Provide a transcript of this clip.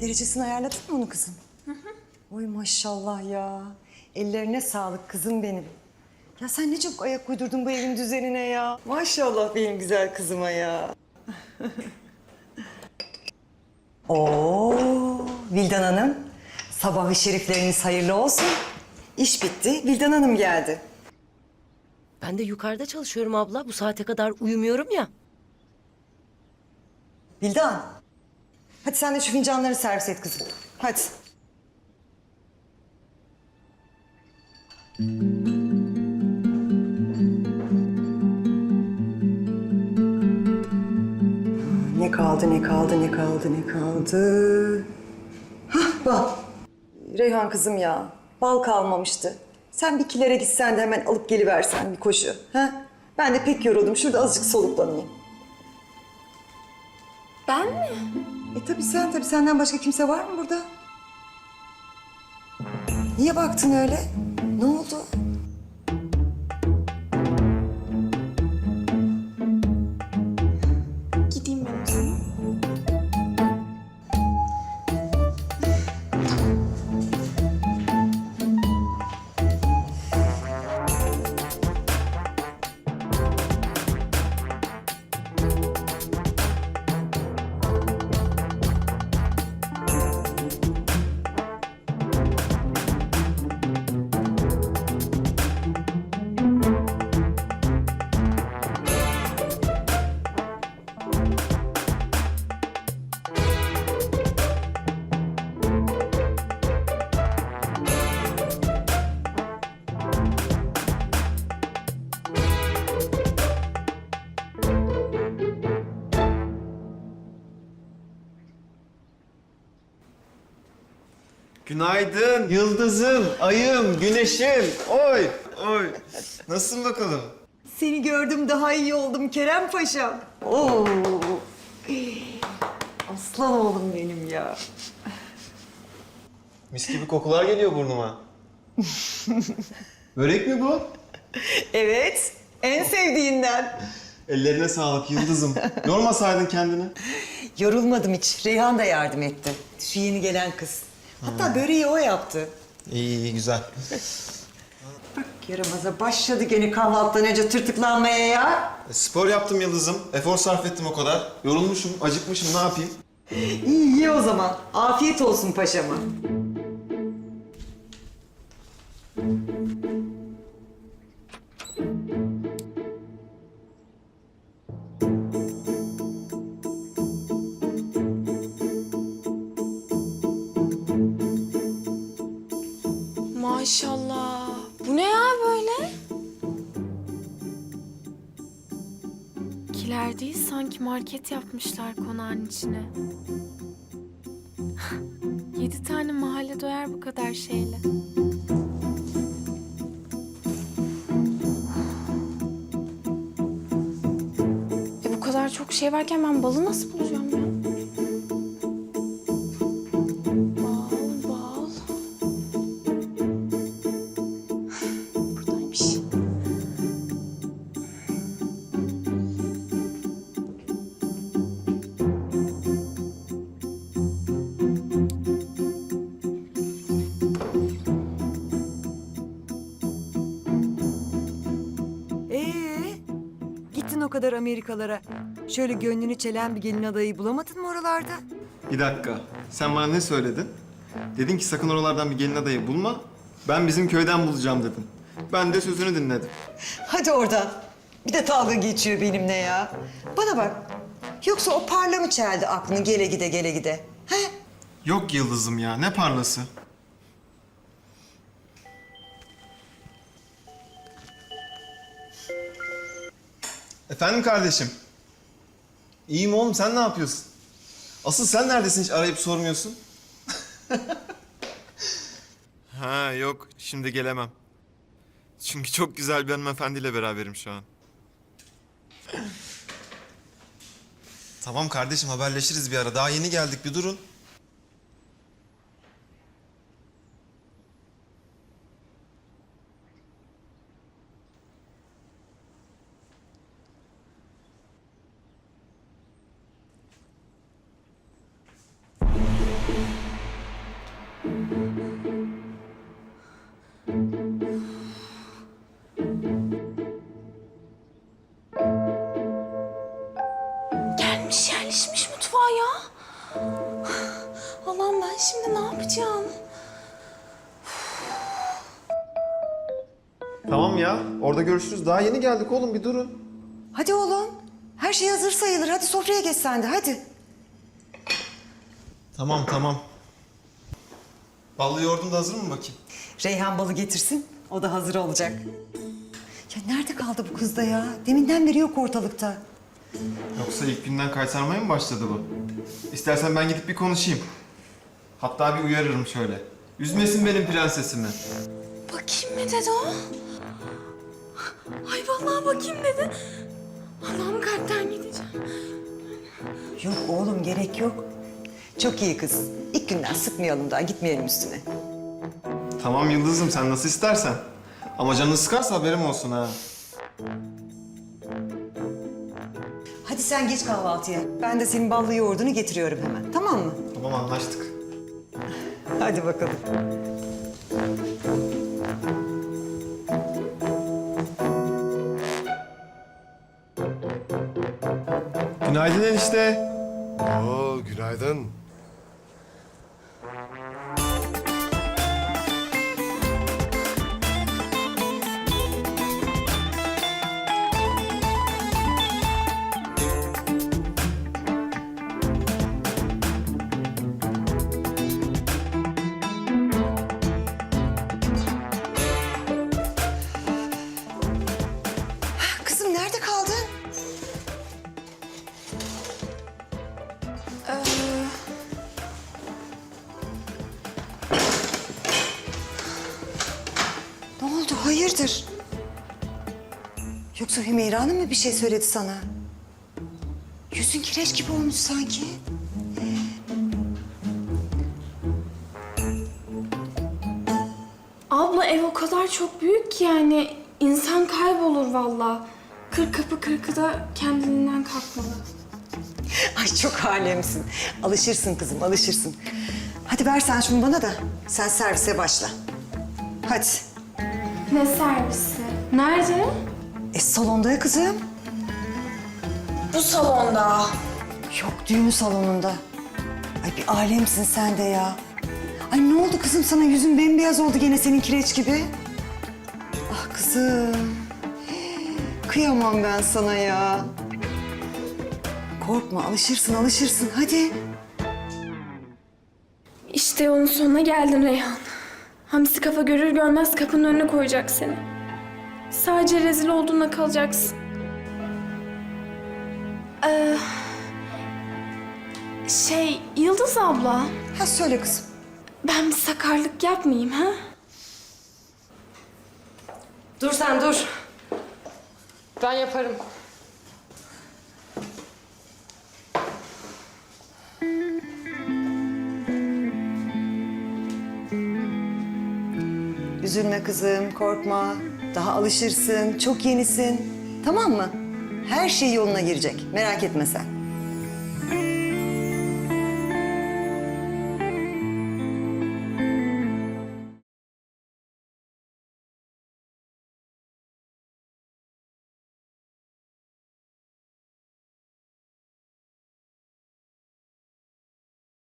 Derecesini ayarladın mı onu kızım? Hı hı. Oy maşallah ya. Ellerine sağlık kızım benim. Ya sen ne çabuk ayak uydurdun bu evin düzenine ya. Maşallah benim güzel kızıma ya. Oo, Vildan Hanım. Sabahı şerifleriniz hayırlı olsun. İş bitti. Vildan Hanım geldi. Ben de yukarıda çalışıyorum abla. Bu saate kadar uyumuyorum ya. Vildan. Hadi sen de şu fincanları servis et kızım. Hadi. Ne kaldı, ne kaldı, ne kaldı, ne kaldı? Hah, bal. Reyhan kızım ya, bal kalmamıştı. Bir bir kilere gitsen de hemen alıp geliversen bir koşu. Ha? Ben de pek yoruldum. Şurada azıcık soluklanayım. Ben mi? E tabii sen tabii senden başka kimse var mı burada? Niye baktın öyle? Ne oldu? Günaydın yıldızım, ayım, güneşim. Oy, oy. Nasılsın bakalım? Seni gördüm daha iyi oldum Kerem Paşam. Oo. Aslan oğlum benim ya. Mis gibi kokular geliyor burnuma. Börek mi bu? Evet, en sevdiğinden. Ellerine sağlık yıldızım. Yormasaydın kendini. Yorulmadım hiç. Reyhan da yardım etti. Şu yeni gelen kız. Hatta böreği o yaptı. İyi, iyi güzel. Bak yaramaza başladı gene kahvaltıdan önce tırtıklanmaya ya. E, spor yaptım yıldızım. Efor sarf ettim o kadar. Yorulmuşum, acıkmışım. Ne yapayım? İyi iyi o zaman. Afiyet olsun paşama. Maşallah. Bu ne ya böyle? Kiler değil sanki market yapmışlar konağın içine. Yedi tane mahalle doyar bu kadar şeyle. E bu kadar çok şey varken ben balı nasıl bulacağım kadar Amerikalara. Şöyle gönlünü çelen bir gelin adayı bulamadın mı oralarda? Bir dakika. Sen bana ne söyledin? Dedin ki sakın oralardan bir gelin adayı bulma. Ben bizim köyden bulacağım dedin. Ben de sözünü dinledim. Hadi oradan. Bir de dalga geçiyor benimle ya. Bana bak. Yoksa o parla mı çeldi aklını gele gide gele gide? He? Yok yıldızım ya. Ne parlası? Efendim kardeşim. İyiyim oğlum sen ne yapıyorsun? Asıl sen neredesin hiç arayıp sormuyorsun? ha yok şimdi gelemem. Çünkü çok güzel bir hanımefendiyle beraberim şu an. tamam kardeşim haberleşiriz bir ara. Daha yeni geldik bir durun. Tamam ya. Orada görüşürüz. Daha yeni geldik oğlum bir durun. Hadi oğlum. Her şey hazır sayılır. Hadi sofraya geç sen de hadi. Tamam tamam. Ballı yoğurdun da hazır mı bakayım? Reyhan balı getirsin. O da hazır olacak. Ya nerede kaldı bu kız da ya? Deminden beri yok ortalıkta. Yoksa ilk günden kaytarmaya mı başladı bu? İstersen ben gidip bir konuşayım. Hatta bir uyarırım şöyle. Üzmesin benim prensesimi. Bakayım mı dedi o? Ay vallahi bakayım dedi. Allah'ım kalpten gideceğim. Yok oğlum gerek yok. Çok iyi kız. İlk günden sıkmayalım daha gitmeyelim üstüne. Tamam Yıldız'ım sen nasıl istersen. Ama canını sıkarsa haberim olsun ha. Hadi sen geç kahvaltıya. Ben de senin ballı yoğurdunu getiriyorum hemen. Tamam mı? Tamam anlaştık. Hadi bakalım. Günaydın enişte. Oo, günaydın. Hayırdır? Yoksa Hümeyra Hanım mı bir şey söyledi sana? Yüzün kireç gibi olmuş sanki. Abla ev o kadar çok büyük ki yani insan kaybolur vallahi. Kır kapı kırkı da kendiliğinden kalkmalı. Ay çok alemsin. Alışırsın kızım, alışırsın. Hadi ver sen şunu bana da sen servise başla. Hadi. Ne servisi? Nerede? E salonda ya kızım. Bu salonda. Yok düğün salonunda. Ay bir alemsin sen de ya. Ay ne oldu kızım sana yüzün bembeyaz oldu gene senin kireç gibi. Ah kızım. Kıyamam ben sana ya. Korkma alışırsın alışırsın hadi. İşte yolun sonuna geldin Reyhan. Hamsi kafa görür görmez kapının önüne koyacak seni. Sadece rezil olduğuna kalacaksın. Ee, şey, Yıldız abla, Ha söyle kızım. ben bir sakarlık yapmayayım ha? Dur sen dur. Ben yaparım. Üzülme kızım korkma. Daha alışırsın çok yenisin. Tamam mı? Her şey yoluna girecek merak etme sen.